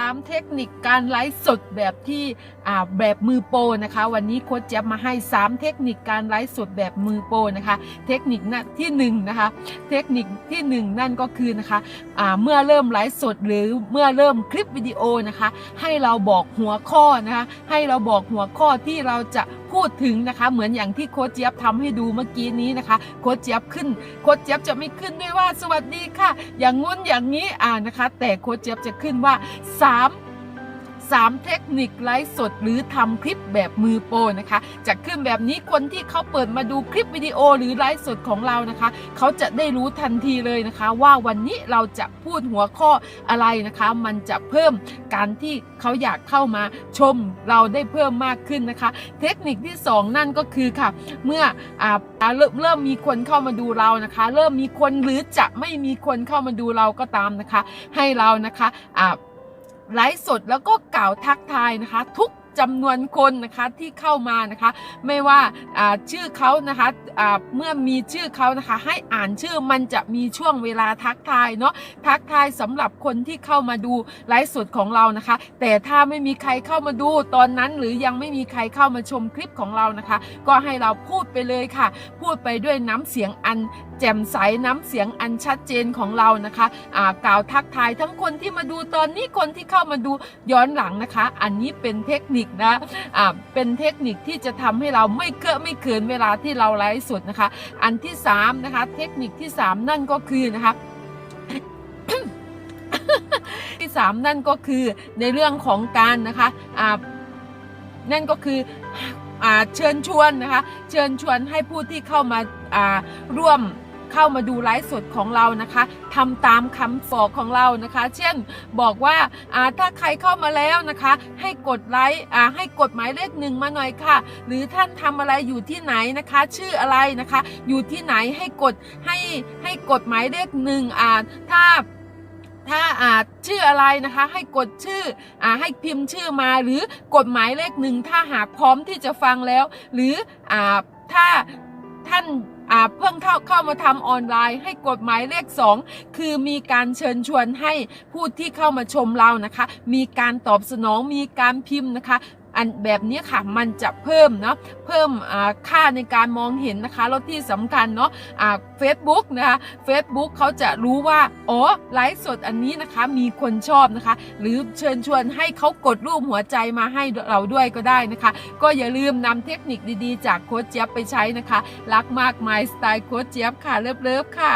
3 เทคนิคการไลฟ์สดแบบที่แบบมือโปรนะคะ วันนี้โค้ชเจี๊ยบมาให้ 3 เทคนิคการไลฟ์สดแบบมือโปรนะคะ เทคนิคนะที่1นะคะเทคนิคที่ 1 นั่นก็คือนะคะเมื่อเริ่มไลฟ์สดหรือเมื่อเริ่มคลิปวิดีโอนะคะ ให้เราบอกหัวข้อนะคะให้เราบอกหัวข้อที่เราจะพูดถึงนะคะ เหมือนอย่างที่โค้ชเจี๊ยบทำให้ดูเมื่อกี้นี้นะคะโค้ชเจี๊ยบขึ้นโค้ชเจี๊ยบจะไม่ขึ้นด้วยว่าสวัสดีค่ะ อย่างงุ้นอย่างนี้อ่านะคะ แต่โค้ชเจี๊ยบจะขึ้นว่า3 3 เทคนิคไลฟ์สดหรือทำคลิปแบบมือโปรนะคะจะขึ้นแบบนี้คนที่เขาเปิดมาดูคลิปวิดีโอหรือไลฟ์สดของเรานะคะ เขาจะได้รู้ทันทีเลยนะคะ ว่าวันนี้เราจะพูดหัวข้ออะไรนะคะ มันจะเพิ่มการที่เขาอยากเข้ามาชมเราได้เพิ่มมากขึ้นนะคะ เทคนิคที่ 2 นั่นก็คือค่ะ เมื่ออาเริ่มเริ่มมีคนเข้ามาดูเรานะคะ เริ่มมีคนหรือจะไม่มีคนเข้ามาดูเราก็ตามนะคะ ให้เรานะคะอ่า ไลฟ์สดแล้วก็กล่าวทักทายนะคะ ทุก จำนวนคนนะคะที่เข้ามานะคะ ไม่ว่าชื่อเขานะคะเมื่อมีชื่อเขานะคะให้อ่านชื่อมันจะมีช่วงเวลาทักทายเนาะทักทายสำหรับคนที่เข้ามาดูไลฟ์สดของเรานะคะ แต่ถ้าไม่มีใครเข้ามาดูตอนนั้นหรือยังไม่มีใครเข้ามาชมคลิปของเรานะคะ ก็ให้เราพูดไปเลยค่ะ พูดไปด้วยน้ำเสียงอันแจ่มใสน้ำเสียงอันชัดเจนของเรานะคะกล่าวทักทายทั้งคนที่มาดูตอนนี้คนที่เข้ามาดูย้อนหลังนะคะ อันนี้เป็นเทคนิคนะอ่าเป็นเทคนิคที่จะทำให้เราไม่เกอะไม่เขินเวลาที่เราไลฟ์สดนะคะ อันที่สามนะคะเทคนิคที่สามนั่นก็คือนะคะที่สามนั่นก็คือในเรื่องของการนะคะอ่านั่นก็คืออ่าเชิญชวนนะคะ เชิญชวนให้ผู้ที่เข้ามาอ่าร่วม เข้ามาดูไลฟ์สดของเรานะคะทำตามคำบอกของเรานะคะ เช่นบอกว่าอ่าถ้าใครเข้ามาแล้วนะคะ ให้กดไลค์อ่าให้กดหมายเลขหนึ่งมาหน่อยค่ะ หรือท่านทำอะไรอยู่ที่ไหนนะคะ ชื่ออะไรนะคะ อยู่ที่ไหนให้กดให้ให้กดหมายเลขหนึ่งอ่าถ้าถ้าอ่าชื่ออะไรนะคะให้กดชื่ออ่าให้พิมพ์ชื่อมาหรือกดหมายเลขหนึ่งถ้าหากพร้อมที่จะฟังแล้ว หรืออ่าถ้าท่าน เพิ่งเข้าเข้ามาทำออนไลน์ ให้กดหมายเลข 2 คือมีการเชิญชวนให้ผู้ที่เข้ามาชมเรานะคะ มีการตอบสนองมีการพิมพ์นะคะ อันแบบนี้ค่ะมันจะเพิ่มเนาะเพิ่มค่าในการมองเห็นนะคะแล้วที่สำคัญเนาะเฟซบุ๊กนะคะ Facebook เขาจะรู้ว่าอ๋อไลฟ์สดอันนี้นะคะมีคนชอบนะคะ หรือเชิญชวนให้เขากดรูปหัวใจมาให้เราด้วยก็ได้นะคะ ก็อย่าลืมนำเทคนิคดีๆ จากโค้ชเจี๊ยบไปใช้นะคะ รักมากมายสไตล์โค้ชเจี๊ยบค่ะเลิฟๆค่ะ